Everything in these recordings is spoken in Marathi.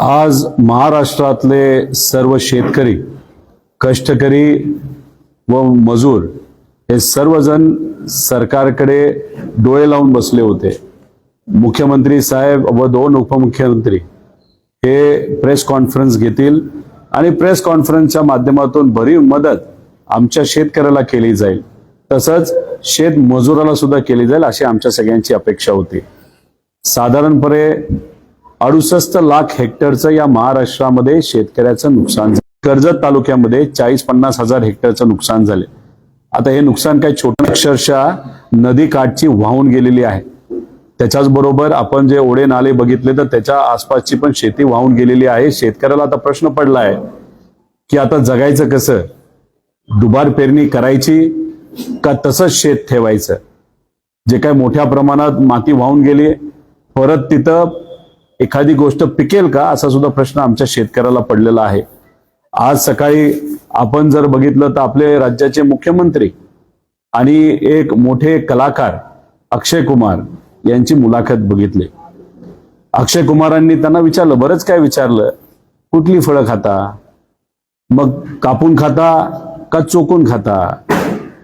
आज महाराष्ट्रातले सर्व शेतकरी कष्टकरी व मजूर हे सर्वजण सरकारकडे डोळे लावून बसले होते. मुख्यमंत्री साहेब व दोन उपमुख्यमंत्री हे प्रेस कॉन्फरन्स घेतील आणि प्रेस कॉन्फरन्सच्या माध्यमातून भरीव मदत आमच्या शेतकऱ्याला केली जाईल. तसंच शेत मजुराला सुद्धा केली जाईल अशी आमच्या सगळ्यांची अपेक्षा होती. साधारणपणे अडुसष्ट लाख हेक्टरचं या महाराष्ट्रामध्ये शेतकऱ्याचं नुकसान झालं. कर्जत तालुक्यामध्ये चाळीस पन्नास हजार हेक्टरचं नुकसान झाले. आता हे नुकसान काही छोटं अक्षरशः नदी काठची वाहून गेलेली आहे. त्याच्याच बरोबर आपण जे ओढे नाले बघितले तर त्याच्या आसपासची पण शेती वाहून गेलेली आहे. शेतकऱ्याला आता प्रश्न पडला आहे की आता जगायचं कसं? दुबार पेरणी करायची का तसंच शेत ठेवायचं? जे काय मोठ्या प्रमाणात माती वाहून गेली परत तिथं एखादी गोष्ट पिकेल का असा सुद्धा प्रश्न आमच्या शेतकऱ्याला पडलेला आहे. आज सकाळी आपण जर बघितलं तर आपले राज्याचे मुख्यमंत्री आणि एक मोठे कलाकार अक्षय कुमार यांची मुलाखत बघितली. अक्षय कुमारांनी त्यांना विचारलं बरंच काय विचारलं? कुठली फळं खाता? मग कापून खाता का चोकून खाता?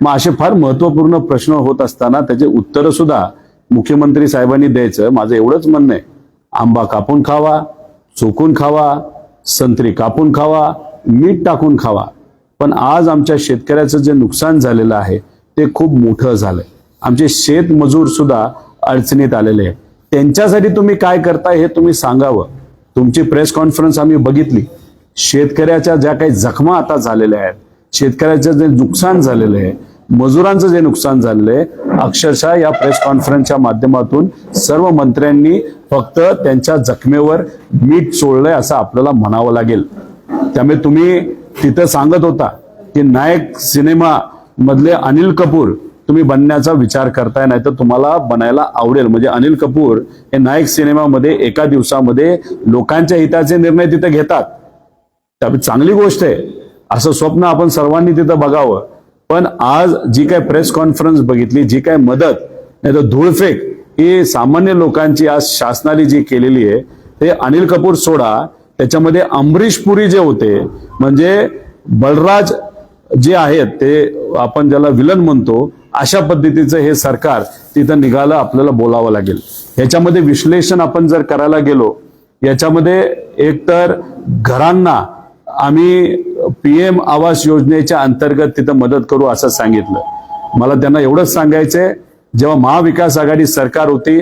मग असे फार महत्त्वपूर्ण प्रश्न होत असताना त्याचे उत्तर सुद्धा मुख्यमंत्री साहेबांनी द्यायचं. माझं एवढंच म्हणणं आहे. आंबा कापून खावा चोकून खावा संत्री कापून खावा मीठ टाकून खावा. पण आज आमच्या शेतकऱ्याचं जे नुकसान झालेलं आहे ते खूप मोठं झालंय. आमचे शेतमजूर सुद्धा अडचणीत आलेले आहे त्यांच्यासाठी तुम्ही काय करताय हे तुम्ही सांगावं. तुमची प्रेस कॉन्फरन्स आम्ही बघितली. शेतकऱ्याच्या ज्या काही जखमा आता झालेल्या आहेत शेतकऱ्याचं जे नुकसान झालेलं आहे मजुरांचं जे नुकसान झालेलं आहे अक्षरशः या प्रेस कॉन्फरन्सच्या माध्यमातून सर्व मंत्र्यांनी फक्त त्यांच्या जखमेवर मीठ चोळलंय असं आपल्याला म्हणावं लागेल. त्यामुळे तुम्ही तिथं सांगत होता की नायक सिनेमा मधले अनिल कपूर तुम्ही बनण्याचा विचार करताय नाही तर तुम्हाला बनायला आवडेल. म्हणजे अनिल कपूर हे नायक सिनेमामध्ये एका दिवसामध्ये लोकांच्या हिताचे निर्णय तिथे घेतात. त्यामुळे चांगली गोष्ट आहे. असं स्वप्न आपण सर्वांनी तिथं बघावं. पण आज जी काय प्रेस कॉन्फरन्स बघितली जी काय मदत नाही तर धूळफेक ही सामान्य लोकांची आज शासनाने जी केलेली आहे ते अनिल कपूर सोडा त्याच्यामध्ये अमरीश पुरी जे होते म्हणजे बलराज जे आहेत ते आपण ज्याला विलन म्हणतो अशा पद्धतीचं हे सरकार तिथं निघालं आपल्याला बोलावं लागेल. याच्यामध्ये विश्लेषण आपण जर करायला गेलो याच्यामध्ये एकतर घरांना आम्ही पीएम आवास योजनेच्या अंतर्गत तिथं मदत करू असं सांगितलं. मला त्यांना एवढंच सांगायचंय जेव्हा महाविकास आघाडी सरकार होती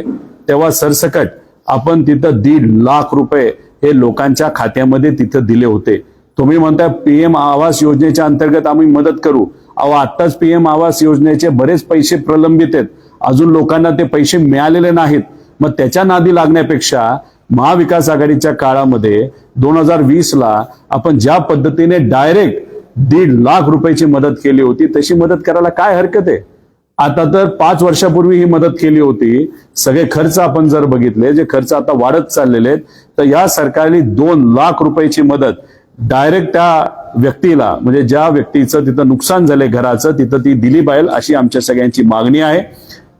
तेव्हा सरसकट आपण तिथं दीड लाख रुपये हे लोकांच्या खात्यामध्ये तिथं दिले होते. तुम्ही म्हणताय पीएम आवास योजनेच्या अंतर्गत आम्ही मदत करू. अहो आत्ताच पीएम आवास योजनेचे बरेच पैसे प्रलंबित आहेत. अजून लोकांना ते पैसे मिळालेले नाहीत. मग त्याच्या नादी लागण्यापेक्षा महाविकास आघाडीच्या काळामध्ये दोन हजार वीस ला आपण ज्या पद्धतीने डायरेक्ट दीड लाख रुपयाची मदत केली होती तशी मदत करायला काय हरकत आहे? आता तर पाच वर्षापूर्वी ही मदत केली होती. सगळे खर्च आपण जर बघितले जे खर्च आता वाढत चाललेले आहेत तर या सरकारने दोन लाख रुपयाची मदत डायरेक्ट त्या व्यक्तीला म्हणजे ज्या व्यक्तीचं तिथं नुकसान झालंय घराचं तिथं ती दिली पाहिजे अशी आमच्या सगळ्यांची मागणी आहे.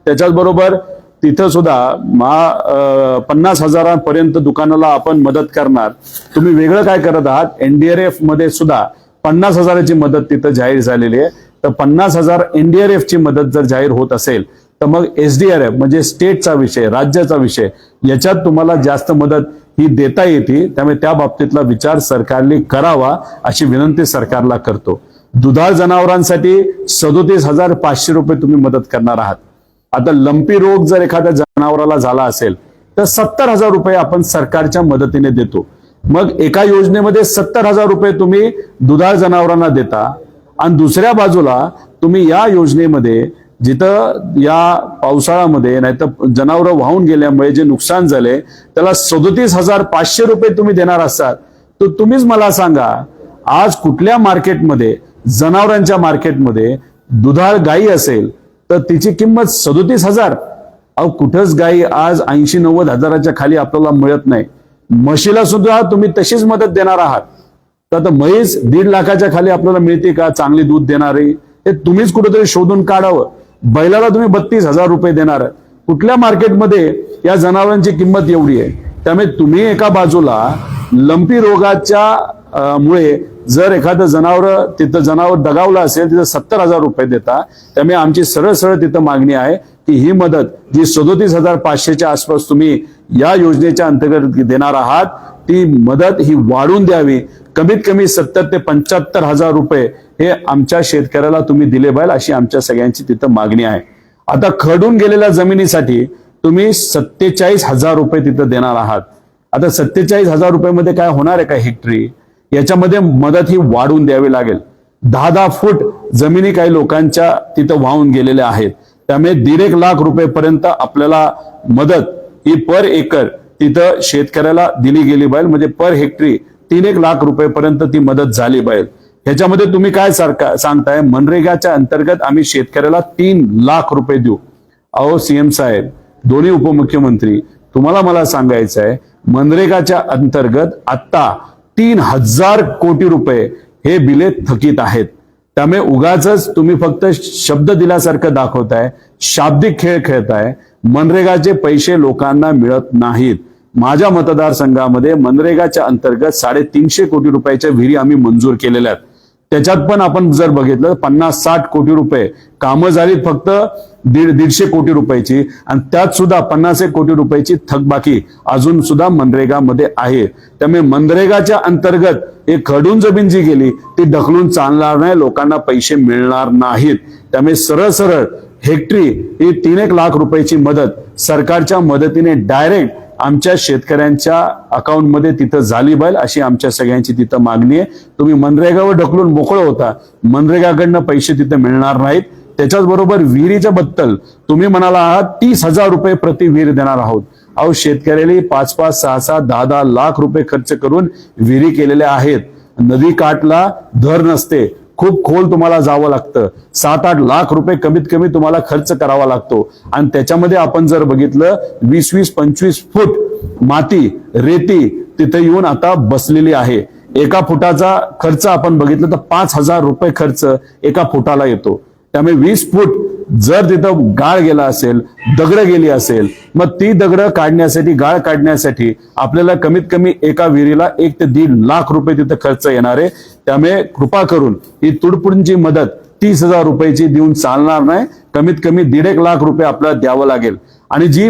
त्याच्याच बरोबर तिथं सुद्धा मा पन्नास हजारांपर्यंत दुकानाला आपण मदत करणार. तुम्ही वेगळं काय करत आहात? एनडीआरएफमध्ये सुद्धा पन्नास हजाराची मदत तिथं जाहीर झालेली आहे. तर पन्नास हजार एनडीआरएफ ची मदत जर जाहीर होत असेल तर मग एसडीआरएफ म्हणजे स्टेटचा विषय राज्याचा विषय याच्यात तुम्हाला जास्त मदत ही देता येते. त्यामुळे त्या बाबतीतला विचार सरकारने करावा अशी विनंती सरकारला करतो. दुधाळ जनावरांसाठी सदोतीस हजार पाचशे रुपये तुम्ही मदत करणार आहात. आता लंपी रोग जर एखाद्या जनावराला झाला असेल तर सत्तर हजार रुपये आपण सरकारच्या मदतीने देतो. मग एका योजनेमध्ये सत्तर हजार रुपये तुम्ही दुधाळ जनावरांना देता आणि दुसऱ्या बाजूला तुम्ही या योजनेमध्ये जिथं या पावसाळ्यामध्ये नाहीतर जनावरं वाहून गेल्यामुळे जे नुकसान झाले त्याला सदोतीस हजार पाचशे रुपये तुम्ही देणार असाल तर तुम्हीच मला सांगा आज कुठल्या मार्केटमध्ये जनावरांच्या मार्केटमध्ये दुधाळ गाई असेल तर तिची किंमत सदोतीस हजार. अहो कुठंच गाई आज ऐंशी नव्वद हजाराच्या खाली आपल्याला मिळत नाही. म्हशीला सुद्धा तुम्ही तशीच मदत देणार आहात. तर आता म्हैस दीड लाखाच्या खाली आपल्याला मिळते का? चांगली दूध देणारी. हे तुम्हीच कुठेतरी शोधून काढावं. बैलाला तुम्ही बत्तीस हजार रुपये देणार. कुठल्या मार्केटमध्ये या जनावरांची किंमत एवढी आहे? त्यामुळे तुम्ही एका बाजूला लंपी रोगाच्या मुळे जर एखादं जनावर तिथं जनावर दगावलं असेल तिथं सत्तर हजार रुपये देता त्यामुळे आमची सरळ सरळ तिथं मागणी आहे की ही मदत जी सदोतीस हजार पाचशेच्या आसपास तुम्ही या योजनेच्या अंतर्गत देणार आहात ती मदत ही वाढून द्यावी. कमीत कमी सत्तर ते पंच्याहत्तर हजार रुपये हे आमच्या शेतकऱ्याला तुम्ही दिले पाहिजे अशी आमच्या सगळ्यांची तिथं मागणी आहे. आता खडून गेलेल्या जमिनीसाठी तुम्ही सत्तेचाळीस हजार रुपये तिथं देणार आहात. आता सत्तेचाळीस हजार रुपयामध्ये काय होणार आहे का हेक्टरी याच्यामध्ये मदत ही वाढवून द्यावी लागेल. दहा दहा फूट जमिनी काही लोकांच्या तिथं वाहून गेलेल्या आहेत. त्यामुळे दीड एक लाख रुपयेपर्यंत आपल्याला मदत ही पर एकर तिथं शेतकऱ्याला दिली गेली पाहिजे म्हणजे पर हेक्टरी तीन एक लाख रुपयेपर्यंत ती मदत झाली पाहिजे ह्याच्यामध्ये तुम्ही काय सारखा सांगताय? मनरेगाच्या अंतर्गत आम्ही शेतकऱ्याला तीन लाख रुपये देऊ. अहो सीएम साहेब दोन्ही उपमुख्यमंत्री तुम्हाला मला सांगायचं आहे मनरेगाच्या अंतर्गत आता तीन हजार कोटी रुपये हे बिले थकीत आहेत. त्यामुळे उगाच तुम्ही फक्त शब्द दिल्यासारखं दाखवताय शाब्दिक खेळ खेळताय मनरेगाचे पैसे लोकांना मिळत नाहीत. माझ्या मतदारसंघामध्ये मनरेगाच्या अंतर्गत साडेतीनशे कोटी रुपयाच्या विहिरी आम्ही मंजूर केलेल्या आहेत. त्याच्यात पण आपण जर बघितलं पन्नास साठ कोटी रुपये. कामं झाली फक्त दीड दीडशे कोटी रुपयाची. आणि त्यात सुद्धा पन्नास एक कोटी रुपयाची थकबाकी अजून सुद्धा मनरेगामध्ये आहे. त्यामुळे मनरेगाच्या अंतर्गत एक खडून जमीन जी गेली ती ढकलून चालणार नाही लोकांना पैसे मिळणार नाहीत. त्यामुळे सरळ सरळ हेक्टरी ही तीन एक लाख रुपयाची मदत सरकारच्या मदतीने डायरेक्ट आमच्या शेतकऱ्यांच्या अकाउंटमध्ये तिथं झाली बैल अशी आमच्या सगळ्यांची तिथं मागणी आहे. तुम्ही मनरेगावर ढकलून मोकळं होता. मनरेगाकडनं पैसे तिथं मिळणार नाहीत. त्याच्याच बरोबर विहिरीच्या बद्दल तुम्ही म्हणाला आहात तीस हजार रुपये प्रति विहीर देणार आहोत. अहो शेतकऱ्याला पाच पाच सहा सहा दहा दहा लाख रुपये खर्च करून विहिरी केलेल्या आहेत. नदी काठला धर नसते. खूप खोल तुम्हाला जावं लागतं. सात आठ लाख रुपये कमीत कमी तुम्हाला खर्च करावा लागतो. आणि त्याच्यामध्ये आपण जर बघितलं वीस वीस पंचवीस फूट माती रेती तिथे येऊन आता बसलेली आहे. एका फुटाचा खर्च आपण बघितलं तर पाच हजार रुपये खर्च एका फुटाला येतो. त्यामुळे वीस फूट जर तिथं गाळ गेला असेल दगड गेली असेल मग ती दगड काढण्यासाठी गाळ काढण्यासाठी आपल्याला कमीत कमी एका विहिरीला एक ते दीड लाख रुपये तिथं खर्च येणार आहे. त्यामुळे कृपा करून ही तुडपुडची मदत तीस हजार रुपयाची देऊन चालणार नाही. कमीत कमी दीड एक लाख रुपये आपल्याला द्यावं लागेल. आणि जी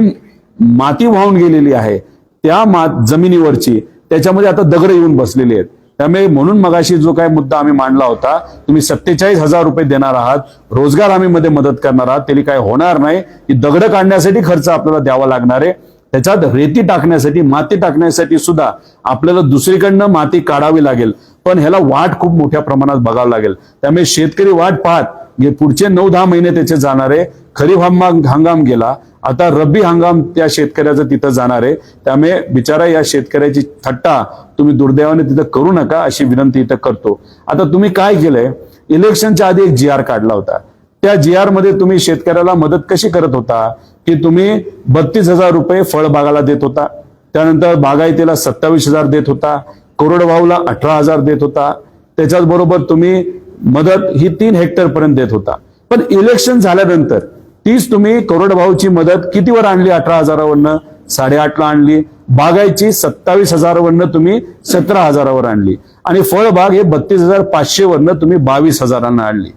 माती वाहून गेलेली आहे त्या मा जमिनीवरची त्याच्यामध्ये आता दगड येऊन बसलेली आहेत. त्यामुळे म्हणून मगाशी जो काय मुद्दा आम्ही मांडला होता तुम्ही सत्तेचाळीस हजार रुपये देणार आहात रोजगार हमी मध्ये मदत करणार आहात त्याने काय होणार नाही की दगड काढण्यासाठी खर्च आपल्याला द्यावा लागणार आहे. त्याच्यात रेती टाकण्यासाठी माती टाकण्यासाठी सुद्धा आपल्याला दुसरीकडनं माती काढावी लागेल. पण ह्याला वाट खूप मोठ्या प्रमाणात बघावं लागेल. त्यामुळे शेतकरी वाट पाहत पुढचे नऊ दहा महिने त्याचे जाणार आहे. खरीप हंगाम हंगाम गेला आता रब्बी हंगाम त्या शेतकऱ्याचं तिथं जाणार आहे. त्यामुळे बिचारा या शेतकऱ्याची थट्टा तुम्ही दुर्दैवाने तिथं करू नका अशी विनंती इथं करतो. आता तुम्ही काय केलंय? इलेक्शनच्या आधी एक जी आर काढला होता. त्या जी आरमध्ये तुम्ही शेतकऱ्याला मदत कशी करत होता? की तुम्ही बत्तीस हजार रुपये फळबागाला देत होता. त्यानंतर बागायतीला सत्तावीस हजार देत होता. कोरडवाहूला अठरा हजार देत होता. त्याच्याच बरोबर तुम्ही मदत ही तीन हेक्टर पर्यंत देत होता. पण इलेक्शन झाल्यानंतर तीच तुम्ही करोडभाऊची मदत कितीवर आणली? अठरा हजारावरनं? साडेआठला आणली. बागायची सत्तावीस हजारावरनं तुम्ही सतरा हजारावर आणली. आणि फळबाग हे बत्तीस हजार पाचशे वरनं तुम्ही बावीस हजारांना आणली.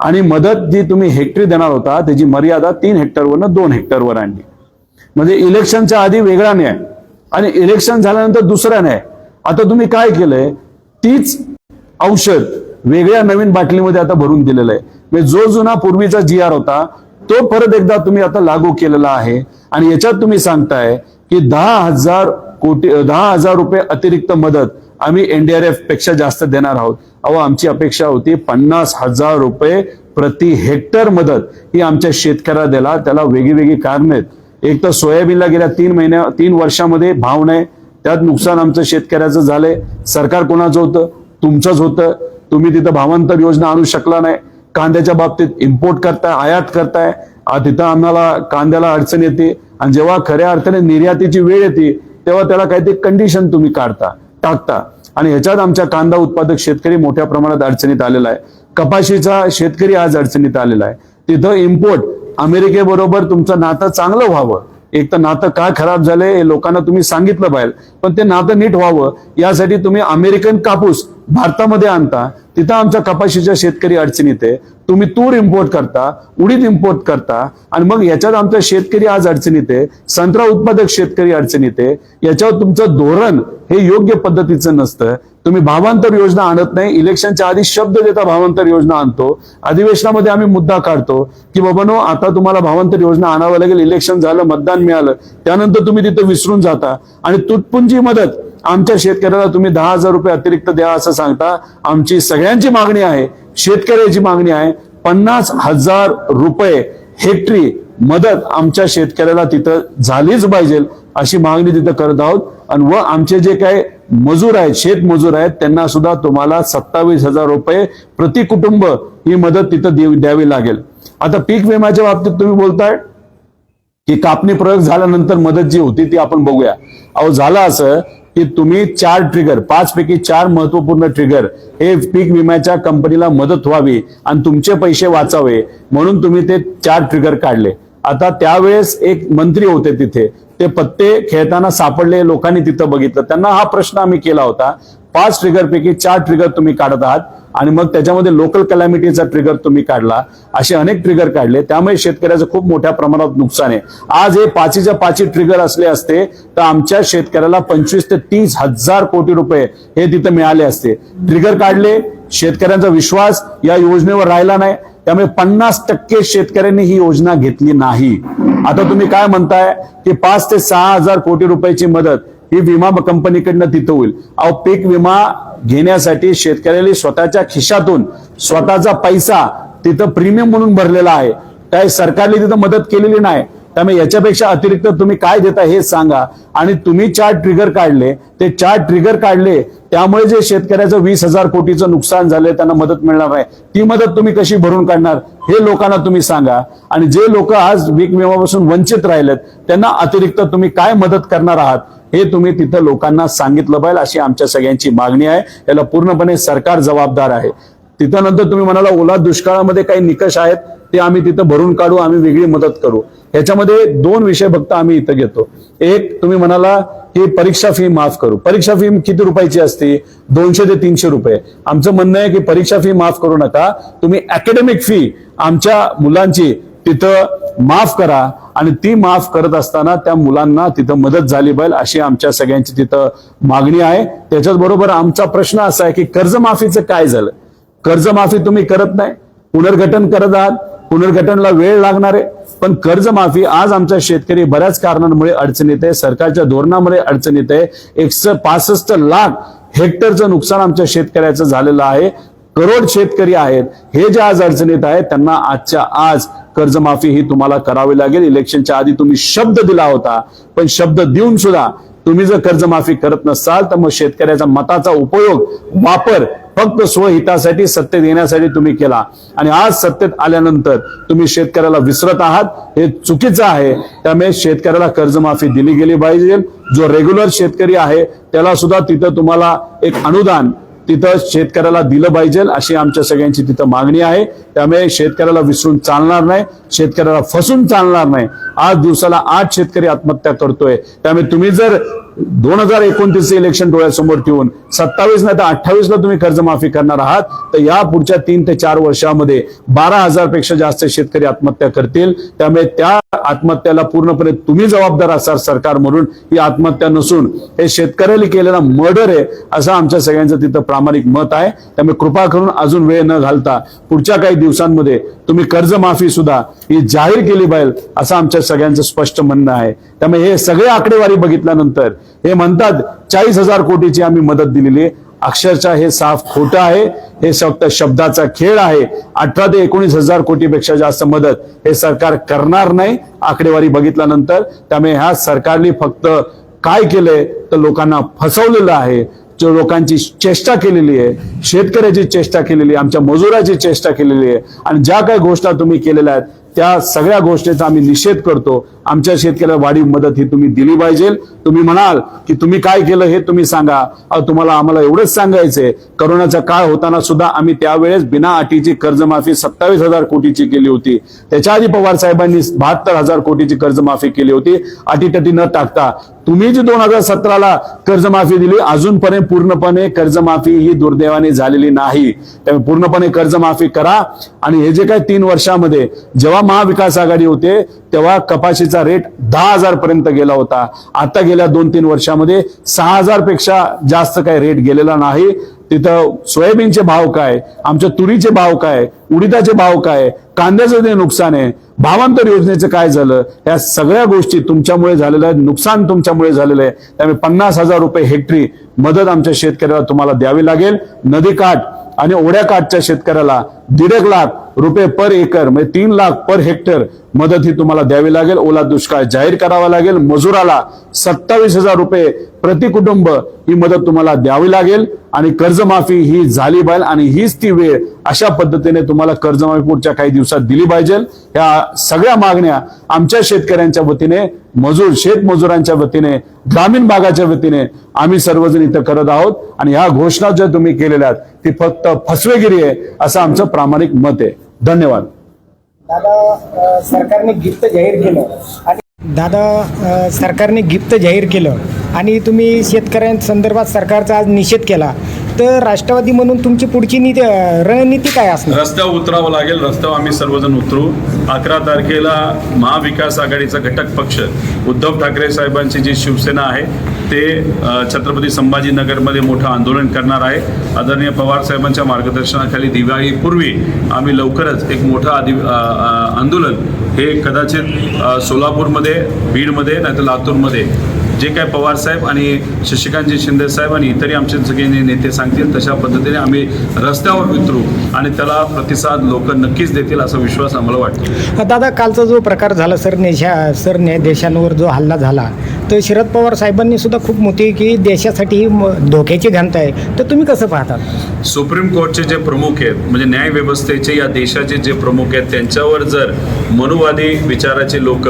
आणि मदत जी तुम्ही हेक्टरी देणार होता त्याची मर्यादा तीन हेक्टरवरनं दोन हेक्टरवर आणली. म्हणजे इलेक्शनच्या आधी वेगळा न्याय. आणि इलेक्शन झाल्यानंतर दुसरा न्याय. आता तुम्ही काय केलंय? तीच औषध वेगळ्या नवीन बाटलीमध्ये आता भरून दिलेलं आहे. म्हणजे जो जुना पूर्वीचा जी आर होता तो परत एकदा तुम्ही आता लागू केलेला आहे. आणि याच्यात तुम्ही सांगताय की दहा हजार कोटी दहा हजार रुपये अतिरिक्त मदत आम्ही एनडीआरएफपेक्षा जास्त देणार आहोत. अहो आमची अपेक्षा होती पन्नास हजार रुपये प्रति हेक्टर मदत ही आमच्या शेतकऱ्याला दिला त्याला वेगळी वेगळी कारण आहेत. एक तर सोयाबीनला गेल्या तीन महिन्या तीन वर्षामध्ये भाव नाही. त्यात नुकसान आमचं शेतकऱ्याचं झालंय. सरकार कोणाचं होतं? तुमचंच होतं. तुम्ही तिथं भावांतर योजना आणू शकला नाही. कांद्याच्या बाबतीत इम्पोर्ट करताय आयात करताय तिथं आम्हाला कांद्याला अडचण येते. आणि जेव्हा खऱ्या अर्थाने निर्यातीची वेळ येते तेव्हा त्याला काहीतरी कंडिशन तुम्ही काढता टाकता. आणि ह्याच्यात आमच्या कांदा उत्पादक शेतकरी मोठ्या प्रमाणात अडचणीत आलेला आहे. कपाशीचा शेतकरी आज अडचणीत आलेला आहे. तिथं इम्पोर्ट अमेरिकेबरोबर तुमचं नातं चांगलं व्हावं एक तर नातं का खराब झालंय हे लोकांना तुम्ही सांगितलं पाहिजे पण ते नातं नीट व्हावं. यासाठी तुम्ही अमेरिकन कापूस भारतामध्ये आणता तिथं आमच्या कपाशीच्या शेतकरी अडचणीत आहे. तुम्ही तूर इम्पोर्ट करता उडीद इम्पोर्ट करता आणि मग याच्यात आमचा शेतकरी आज अडचणीत आहे. संत्रा उत्पादक शेतकरी अडचणीत आहे. याच्यावर तुमचं धोरण हे योग्य पद्धतीचं नसतं. तुम्ही भावांतर योजना आणत नाही. इलेक्शनच्या आधी शब्द देता भावांतर योजना आणतो. अधिवेशनामध्ये आम्ही मुद्दा काढतो की बाबानो आता तुम्हाला भावांतर योजना आणावं लागेल. इलेक्शन झालं मतदान मिळालं. त्यानंतर तुम्ही तिथं विसरून जाता. आणि तुटपुंजी मदत आमच्या शेतकऱ्याला तुम्ही दहा हजार रुपये अतिरिक्त द्या असं सांगता आमची सगळ्यांची मागणी आहे शेतकऱ्याची मागणी आहे. पन्नास हजार रुपये हेक्टरी मदत आमच्या शेतकऱ्याला तिथं झालीच पाहिजे अशी मागणी तिथं करत आहोत. आणि व आमचे जे काय मजूर आहेत शेत मजूर आहेत त्यांना सुद्धा तुम्हाला सत्तावीस हजार रुपये प्रति कुटुंब ही मदत तिथं द्यावी लागेल. आता पीक विम्याच्या बाबतीत तुम्ही बोलताय की कापणी प्रयोग झाल्यानंतर मदत जी होती ती आपण बघूया. अहो झालं असं की तुम्ही चार ट्रिगर पाच पैकी चार महत्त्वपूर्ण ट्रिगर हे पीक विम्याच्या कंपनीला मदत व्हावी आणि तुमचे पैसे वाचावे म्हणून तुम्ही ते चार ट्रिगर काढले. आता त्यावेळेस एक मंत्री होते तिथे. ते पत्ते खेळताना सापडले लोकांनी तिथं बघितलं. त्यांना हा प्रश्न आम्ही केला होता. पाच ट्रिगर पैकी चार ट्रिगर तुम्ही काढत आहात आणि मग त्याच्यामध्ये लोकल कलॅमिटीचा ट्रिगर तुम्ही काढला. असे अनेक ट्रिगर काढले. त्यामुळे शेतकऱ्याचं खूप मोठ्या प्रमाणात नुकसान आहे. आज हे पाचीच्या पाची ट्रिगर असले असते तर आमच्या शेतकऱ्याला पंचवीस ते तीस हजार कोटी रुपये हे तिथं मिळाले असते. ट्रिगर काढले. शेतकऱ्यांचा विश्वास या योजनेवर राहिला नाही. त्यामुळे पन्नास टक्के शेतकऱ्यांनी ही योजना घेतली नाही. आता तुम्ही काय म्हणताय की पाच ते सहा हजार कोटी रुपयाची मदत ही विमा कंपनीकडनं तिथं होईल. अहो पीक विमा घेण्यासाठी शेतकऱ्याला स्वतःच्या खिशातून स्वतःचा पैसा तिथं प्रीमियम म्हणून भरलेला आहे. काय सरकारने तिथं मदत केलेली नाही. त्यामुळे याच्यापेक्षा अतिरिक्त तुम्ही काय देता हे सांगा. आणि तुम्ही चार ट्रिगर काढले ते चार ट्रिगर काढले त्यामुळे जे शेतकऱ्याचं वीस हजार कोटीचं नुकसान झालंय त्यांना मदत मिळणार नाही. ती मदत तुम्ही कशी भरून काढणार हे लोकांना तुम्ही सांगा. आणि जे लोक आज पीक विमापासून वंचित राहिलेत त्यांना अतिरिक्त तुम्ही काय मदत करणार आहात हे तुम्ही तिथं लोकांना सांगितलं पाहिजे अशी आमच्या सगळ्यांची मागणी आहे. याला पूर्णपणे सरकार जबाबदार आहे. तिथं नंतर तुम्ही म्हणाला ओला दुष्काळामध्ये काही निकष आहेत ते आम्ही तिथं भरून काढू आम्ही वेगळी मदत करू. याच्यामध्ये दोन विषय फक्त आम्ही इथं घेतो. एक तुम्ही म्हणाला की परीक्षा फी माफ करू. परीक्षा फी किती रुपयाची असते? दोनशे ते तीनशे रुपये. आमचं म्हणणं आहे की परीक्षा फी माफ करू नका. तुम्ही अकॅडमिक फी आमच्या मुलांची तिथं माफ करा आणि ती माफ करत असताना त्या मुलांना तिथं मदत झाली पाहिजे अशी आमच्या सगळ्यांची तिथं मागणी आहे. त्याच्याच बरोबर आमचा प्रश्न असा आहे की कर्जमाफीचं काय झालं? कर्जमाफी तुम्ही करत नाही. पुनर्गठन करत आहात. पुनर्गठनला वेळ लागणार आहे. पण कर्जमाफी आज आमचा शेतकरी बऱ्याच कारणांमुळे अडचणीत आहे. सरकारच्या धोरणामुळे अडचणीत आहे. एकशे पासष्ट लाख हेक्टरचं नुकसान आमच्या शेतकऱ्याचं झालेलं आहे. करोड शेतकरी आहेत. हे जे आज अडचणीत आहेत त्यांना आजच्या आज कर्जमाफी ही तुम्हाला करावी लागेल. इलेक्शनच्या आधी तुम्ही शब्द दिला होता. पण शब्द देऊन सुद्धा तुम्ही जर कर्जमाफी करत नसाल तर मग शेतकऱ्याचा मताचा उपयोग वापर फक्त स्वहितासाठी सत्तेत येण्यासाठी तुम्ही केला. आणि आज सत्तेत आल्यानंतर तुम्ही शेतकऱ्याला विसरत आहात. हे चुकीचं आहे. त्यामुळे शेतकऱ्याला कर्जमाफी दिली गेली पाहिजे. जो रेग्युलर शेतकरी आहे त्याला सुद्धा तिथं तुम्हाला एक अनुदान तिथं शेतकऱ्याला दिलं पाहिजे अशी आमच्या सगळ्यांची तिथं मागणी आहे. त्यामुळे शेतकऱ्याला विसरून चालणार नाही. शेतकऱ्याला फसून चालणार नाही. आज दिवसाला आठ शेतकरी आत्महत्या करतोय. त्यामुळे तुम्ही जर दोन हजार एकोणतीस इलेक्शन डोळ्यासमोर ठेवून सत्तावीस नाही तर अठ्ठावीसला तुम्ही कर्जमाफी करणार आहात तर या पुढच्या तीन ते चार वर्षामध्ये बारा हजारपेक्षा जास्त शेतकरी आत्महत्या करतील. त्यामुळे त्या आत्महत्याला पूर्णपणे तुम्ही जबाबदार असाल सरकार म्हणून. ही आत्महत्या नसून हे शेतकऱ्याला केलेला मर्डर आहे असं आमच्या सगळ्यांचं तिथं प्रामाणिक मत आहे. त्यामुळे कृपा करून अजून वेळ न घालता पुढच्या काही दिवसांमध्ये तुम्ही कर्जमाफी सुद्धा ही जाहीर केली पाहिजे असं आमच्या सगळ्यांचं स्पष्ट म्हणणं आहे. त्यामुळे हे सगळे आकडेवारी बघितल्यानंतर हे म्हणतात चाळीस हजार कोटीची आम्ही मदत दिलेली आहे. अक्षरशः हे साफ खोटं आहे हे फक्त शब्दाचा खेळ आहे. अठरा ते एकोणीस हजार कोटीपेक्षा जास्त मदत हे सरकार करणार नाही आकडेवारी बघितल्यानंतर. त्यामुळे ह्या सरकारने फक्त काय केलंय तर लोकांना फसवलेलं आहे. जो लोकांची चेष्टा केलेली आहे शेतकऱ्याची चेष्टा केलेली आहे आमच्या मजुराची चेष्टा केलेली आहे. आणि ज्या काही गोष्टी तुम्ही केलेल्या आहेत त्या सगळ्या गोष्टीचा आम्ही निषेध करतो. आमच्या शेतकऱ्याला वाढीव मदत ही तुम्ही दिली पाहिजे. तुम्ही म्हणाल की तुम्ही काय केलं हे तुम्ही सांगा. तुम्हाला आम्हाला एवढंच सांगायचंय. करोनाचा काळ होताना सुद्धा आम्ही त्यावेळेस बिना अटीची कर्जमाफी सत्तावीस हजार कोटीची केली होती. त्याच्या आधी पवार साहेबांनी बहात्तर हजार कोटीची कर्जमाफी केली होती. अटीतटी न टाकता तुम्ही जी दोन हजार सतराला कर्जमाफी दिली अजूनपर्यंत पूर्णपणे कर्जमाफी ही दुर्दैवाने झालेली नाही. त्यामुळे पूर्णपणे कर्जमाफी करा. आणि हे जे काही तीन वर्षामध्ये जेव्हा महाविकास आघाडी होते तेव्हा कपाशीचा रेट दहा हजार पर्यंत गेला होता. आता गेल्या दोन तीन वर्षामध्ये सहा हजारपेक्षा जास्त काही रेट गेलेला नाही. तिथं सोयाबीनचे भाव काय? आमच्या तुरीचे भाव काय? उडीदाचे भाव काय? कांद्याचं जे नुकसान आहे भावांतर योजनेचं काय झालं? या सगळ्या गोष्टी तुमच्यामुळे झालेल्या आहेत. नुकसान तुमच्यामुळे झालेलं आहे. त्यामुळे पन्नास हजार रुपये हेक्टरी मदत आमच्या शेतकऱ्याला तुम्हाला द्यावी लागेल. नदीकाठ आणि ओढ्याकाठच्या शेतकऱ्याला दीड लाख रुपये पर एकर म्हणजे तीन लाख पर हेक्टर मदत ही तुम्हाला द्यावी लागेल. ओला दुष्काळ जाहीर करावा लागेल. मजुराला सत्तावीस हजार रुपये प्रति कुटुंब ही मदत तुम्हाला द्यावी लागेल. आणि कर्जमाफी ही झाली पाहिजे आणि हीच ती वेळ अशा पद्धतीने तुम्हाला कर्जमाफी पुढच्या काही दिवसात दिली पाहिजे. या सगळ्या मागण्या आमच्या शेतकऱ्यांच्या वतीने मजूर शेतमजुरांच्या वतीने ग्रामीण भागाच्या वतीने आम्ही सर्वजण इथं करत आहोत. आणि ह्या घोषणा ज्या तुम्ही केलेल्या आहेत ती फक्त फसवेगिरी आहे असं आमचं प्रामाणिक मत आहे. धन्यवाद. दादा सरकारने गिफ्ट जाहीर केलं. आणि दादा सरकारने गिफ्ट जाहीर केलं. आणि तुम्ही शेतकऱ्यांसंदर्भात सरकारचा आज निषेध केला. तर राष्ट्रवादी म्हणून तुमची पुढची नीती रणनीती काय असणार? रस्त्यावर उतरावं लागेल. रस्त्यावर आम्ही सर्वजण उतरू. अकरा तारखेला महाविकास आघाडीचा घटक पक्ष उद्धव ठाकरे साहेबांची जी शिवसेना आहे ते छत्रपती संभाजीनगरमध्ये मोठं आंदोलन करणार आहे. आदरणीय पवार साहेबांच्या मार्गदर्शनाखाली दिवाळीपूर्वी आम्ही लवकरच एक मोठं आदि आंदोलन हे कदाचित सोलापूरमध्ये बीडमध्ये नाही तर लातूरमध्ये जे काय पवार साहेब आणि शशिकांतजी शिंदे साहेब आणि इतरही आमचे सगळे नेते सांगतील तशा पद्धतीने आम्ही रस्त्यावर उतरू आणि त्याला प्रतिसाद लोक नक्कीच देतील असा विश्वास आम्हाला वाटतो. दादा कालचा जो प्रकार झाला सर नेशा सर ने देशांवर जो हल्ला झाला तर शरद पवार साहेबांनी सुद्धा खूप मोठी की देशासाठी धोक्याची घंटा आहे. तर तुम्ही कसं पाहतात? सुप्रीम कोर्टचे जे प्रमुख आहेत म्हणजे न्याय व्यवस्थेचे या देशाचे जे प्रमुख आहेत त्यांच्यावर जर मनुवादी विचाराचे लोक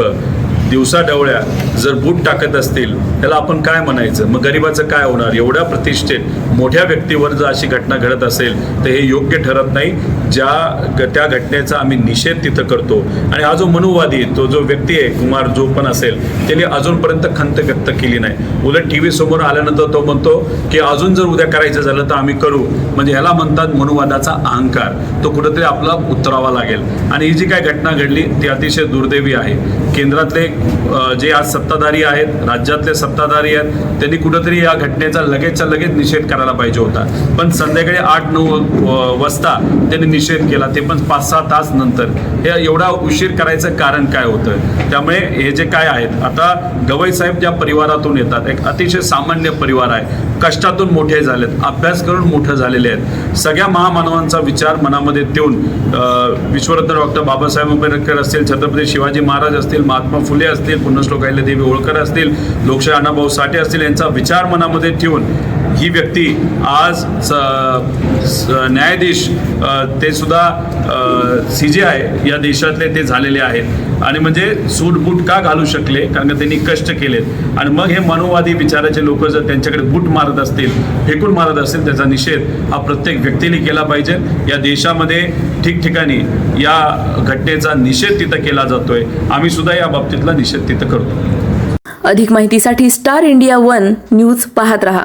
दिवसा डवळ्या जर बूट टाकत असतील त्याला आपण काय म्हणायचं? मग गरिबाचं काय होणार? एवढ्या प्रतिष्ठेत मोठ्या व्यक्तीवर जर अशी घटना घडत असेल तर हे योग्य ठरत नाही. ज्या त्या घटनेचा आम्ही निषेध तिथं करतो. आणि हा जो मनुवादी तो जो व्यक्ती आहे कुमार जो पण असेल त्याने अजूनपर्यंत खंत व्यक्त केली नाही. उलट टी व्ही समोर आल्यानंतर तो म्हणतो की अजून जर उद्या करायचं झालं तर आम्ही करू. म्हणजे ह्याला म्हणतात मनुवादाचा अहंकार. तो कुठेतरी आपला उतरावा लागेल. आणि ही जी काय घटना घडली ती अतिशय दुर्दैवी आहे. केंद्रातले जे आज सत्ताधारी आहेत राज्यातले सत्ताधारी आहेत त्यांनी कुठंतरी या घटनेचा लगेचच्या लगेच निषेध करायला पाहिजे होता. पण संध्याकाळी आठ नऊ वाजता त्यांनी निषेध केला. ते पण पाच सहा तास नंतर. हे एवढा उशीर करायचं कारण काय होतं? त्यामुळे हे जे काय आहेत आता गवई साहेब ज्या परिवारातून येतात एक अतिशय सामान्य परिवार आहे. कष्टातून मोठे झालेत अभ्यास करून मोठे झालेले आहेत. सगळ्या महामानवांचा विचार मनामध्ये ठेवून विश्वरत्न डॉक्टर बाबासाहेब आंबेडकर असतील छत्रपती शिवाजी महाराज असतील महात्मा फुले असतील पुण्यश्लोक देवी होळकर असतील लोकशाही अण्णाभाऊ साठे असतील यांचा विचार मनामध्ये ठेवून ही व्यक्ती आज स- स- न्यायाधीश ते सुद्धा सी जे आय या देशातले ते झालेले आहेत. आणि म्हणजे सूटबूट का घालू शकले? कारण का त्यांनी कष्ट केलेत. आणि मग हे मनोवादी विचाराचे लोक जर त्यांच्याकडे बूट मारत असतील फेकून मारत असतील त्याचा निषेध हा प्रत्येक व्यक्तीने केला पाहिजे. या देशामध्ये ठिकठिकाणी या घटनेचा निषेध तिथं केला जातोय. आम्ही सुद्धा या बाबतीतला निषेध तिथं करतो. अधिक माहितीसाठी स्टार इंडिया वन न्यूज पाहत रहा.